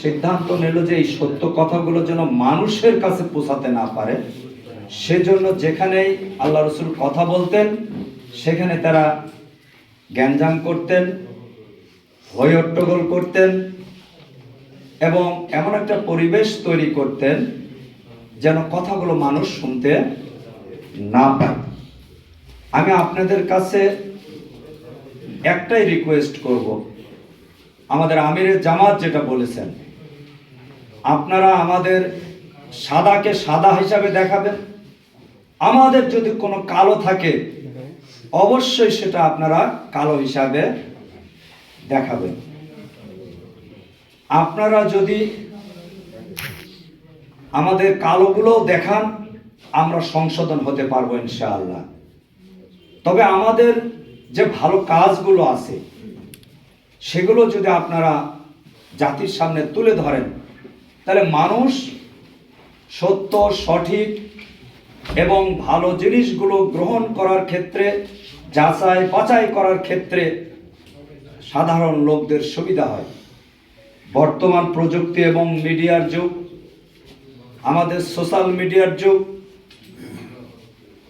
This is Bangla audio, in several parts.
সিদ্ধান্ত নিল যে এই সত্য কথাগুলো যেন মানুষের কাছে পৌঁছাতে না পারে। সেজন্য যেখানেই আল্লাহ রসুল কথা বলতেন, সেখানে তারা গ্যাঞ্জাম করতেন, হইহট্টগোল করতেন এবং এমন একটা পরিবেশ তৈরি করতেন যেন কথাগুলো মানুষ শুনতে না পায়। আমি আপনাদের কাছে একটাই রিকোয়েস্ট করব। আমাদের আমিরের জামাত যেটা বলেছেন, আপনারা আমাদের সাদাকে সাদা হিসাবে দেখাবেন। আমাদের যদি কোনো কালো থাকে, অবশ্যই সেটা আপনারা কালো হিসাবে দেখাবেন। আপনারা যদি আমাদের কালোগুলোও দেখান, আমরা সংশোধন হতে পারব ইনশাআল্লাহ। তবে আমাদের যে ভালো কাজগুলো আছে, সেগুলো যদি আপনারা জাতির সামনে তুলে ধরেন, তাহলে মানুষ সত্য, সঠিক এবং ভালো জিনিসগুলো গ্রহণ করার ক্ষেত্রে, যাচাই বাছাই করার ক্ষেত্রে সাধারণ লোকদের সুবিধা হয়। বর্তমান প্রযুক্তি এবং মিডিয়ার যুগ, আমাদের সোশ্যাল মিডিয়ার যুগ,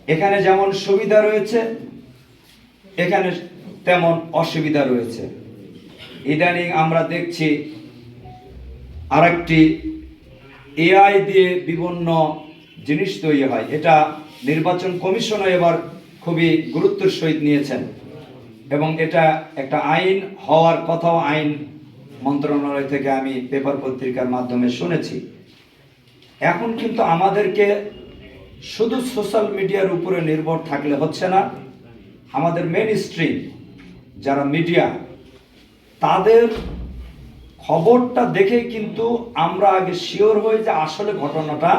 এখানে যেমন সুবিধা রয়েছে এখানে তেমন অসুবিধা রয়েছে। ইদানিং আমরা দেখছি আরেকটি এআই দিয়ে বিভিন্ন জিনিস তৈরি হয়। এটা নির্বাচন কমিশনও এবার খুবই গুরুত্বের সহিত নিয়েছেন এবং এটা একটা আইন হওয়ার কথাও আইন মন্ত্রণালয় থেকে আমি পেপার পত্রিকার মাধ্যমে শুনেছি। এখন কিন্তু আমাদেরকে শুধু সোশ্যাল মিডিয়ার উপরে নির্ভর থাকলে হচ্ছে না আমাদের মেন স্ট্রিম যারা মিডিয়া তাদের খবরটা দেখে কিন্তু আমরা আগে শিওর হই যে আসলে ঘটনাটা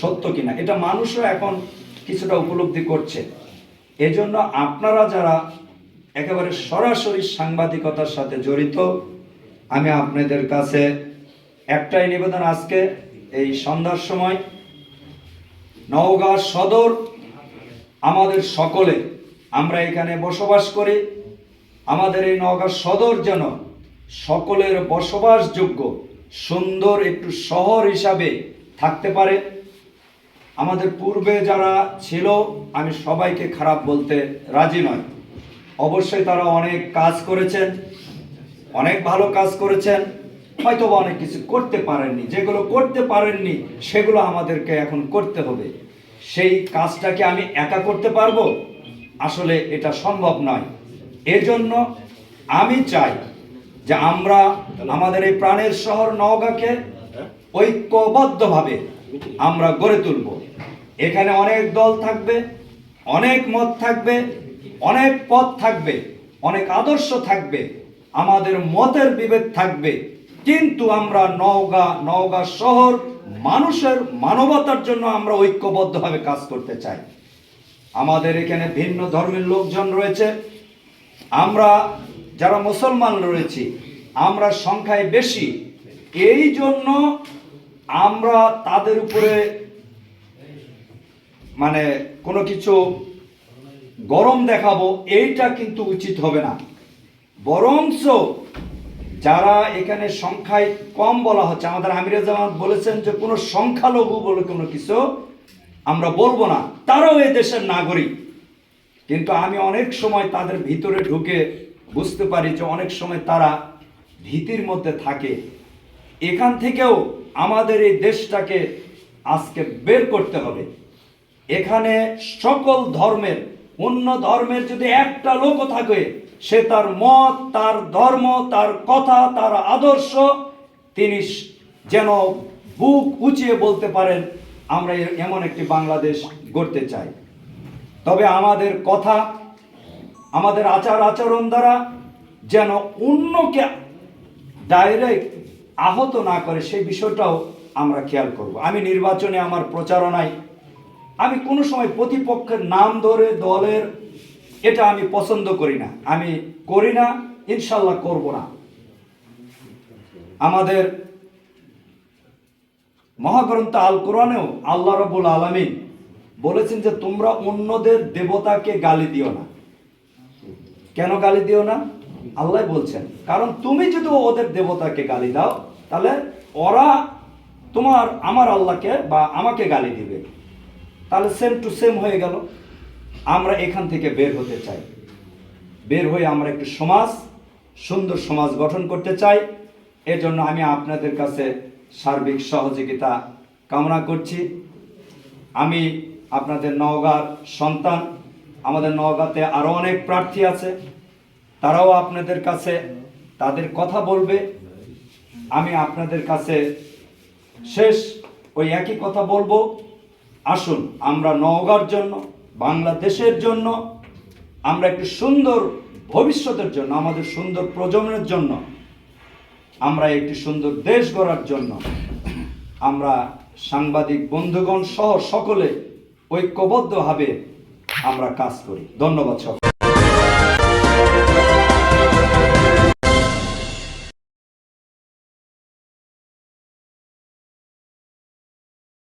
সত্য কিনা। এটা মানুষও এখন কিছুটা উপলব্ধি করছে। এজন্য আপনারা যারা একেবারে সরাসরি সাংবাদিকতার সাথে জড়িত, আমি আপনাদের কাছে একটাই নিবেদন আজকে, এই সন্ধ্যার সময় নওগাঁ সদর আমাদের সকলে আমরা এখানে বসবাস করি। আমাদের এই নওগাঁ সদর যেন সকলের বসবাসযোগ্য, সুন্দর একটু শহর হিসাবে থাকতে পারে। আমাদের পূর্বে যারা ছিল, আমি সবাইকে খারাপ বলতে রাজি নয় অবশ্যই তারা অনেক কাজ করেছেন, অনেক ভালো কাজ করেছেন। হয়তো অনেক কিছু করতে পারেননি। যেগুলো করতে পারেননি, সেগুলো আমাদেরকে এখন করতে হবে। সেই কাজটাকে আমি একা করতে পারব? আসলে এটা সম্ভব নয়। এজন্য আমি চাই যে আমরা আমাদের এই প্রাণের শহর নওগাঁকে ঐক্যবদ্ধভাবে আমরা গড়ে তুলব। এখানে অনেক দল থাকবে, অনেক মত থাকবে, অনেক পথ থাকবে, অনেক আদর্শ থাকবে, আমাদের মতের বিভেদ থাকবে। কিন্তু আমরা নওগাঁ নওগাঁ শহর মানুষের মানবতার জন্য আমরা ঐক্যবদ্ধভাবে কাজ করতে চাই। আমাদের এখানে ভিন্ন ধর্মের লোকজন রয়েছে। আমরা যারা মুসলমান রয়েছি, আমরা সংখ্যায় বেশি। এই জন্য আমরা তাদের উপরে মানে কোনো কিছু গরম দেখাবো, এইটা কিন্তু উচিত হবে না। বরঞ্চ যারা এখানে সংখ্যায় কম বলা হচ্ছে, আমাদের আমিরে জামাত বলেছেন যে কোনো সংখ্যালঘু বলে কোনো কিছু আমরা বলব না, তারাও এই দেশের নাগরিক। কিন্তু আমি অনেক সময় তাদের ভিতরে ঢুকে বুঝতে পারি যে অনেক সময় তারা ভীতির মধ্যে থাকে। এখান থেকেও আমাদের এই দেশটাকে আজকে বের করতে হবে। এখানে সকল ধর্মের, অন্য ধর্মের যদি একটা লোকও থাকে, সে তার মত, তার ধর্ম, তার কথা, তার আদর্শ, তিনি যেন বুক উঁচিয়ে বলতে পারেন আমরা এমন একটি বাংলাদেশ গড়তে চাই। তবে আমাদের কথা, আমাদের আচার আচরণ দ্বারা যেন অন্যকে ডাইরেক্ট আহত না করে, সেই বিষয়টাও আমরা খেয়াল করব। আমি নির্বাচনে আমার প্রচারণায়, আমি কোনো সময় প্রতিপক্ষের নাম ধরে দলের এটা আমি পছন্দ করি না। আমি করি না, ইনশাল্লাহ করব না। আমাদের মহাগ্রন্থ আল কোরআনেও আল্লাহ রবুল আলমিন বলেছেন যে, তোমরা অন্যদের দেবতাকে গালি দিও না। কেন গালি দিও না? আল্লাহ বলছেন, কারণ তুমি যদি ওদের দেবতাকে গালি দাও, তাহলে ওরা তোমার, আমার আল্লাহকে বা আমাকে গালি দিবে। তাহলে সেম টু সেম হয়ে গেল। আমরা এখান থেকে বের হতে চাই। বের হয়ে আমরা একটি সমাজ, সুন্দর সমাজ গঠন করতে চাই। এজন্য আমি আপনাদের কাছে সার্বিক সহযোগিতা কামনা করছি। আমি আপনাদের নওগাঁর সন্তান। আমাদের নওগাঁতে আরও অনেক প্রার্থী আছে। তারাও আপনাদের কাছে তাদের কথা বলবে। আমি আপনাদের কাছে শেষ ওই একই কথা বলব। আসুন, আমরা নওগাঁর জন্য, বাংলাদেশের জন্য, আমরা একটি সুন্দর ভবিষ্যতের জন্য, আমাদের সুন্দর প্রজন্মের জন্য আমরা একটি সুন্দর দেশ গড়ার জন্য আমরা সাংবাদিক বন্ধুগণ সহ সকলে ঐক্যবদ্ধভাবে আমরা কাজ করি। ধন্যবাদ সকল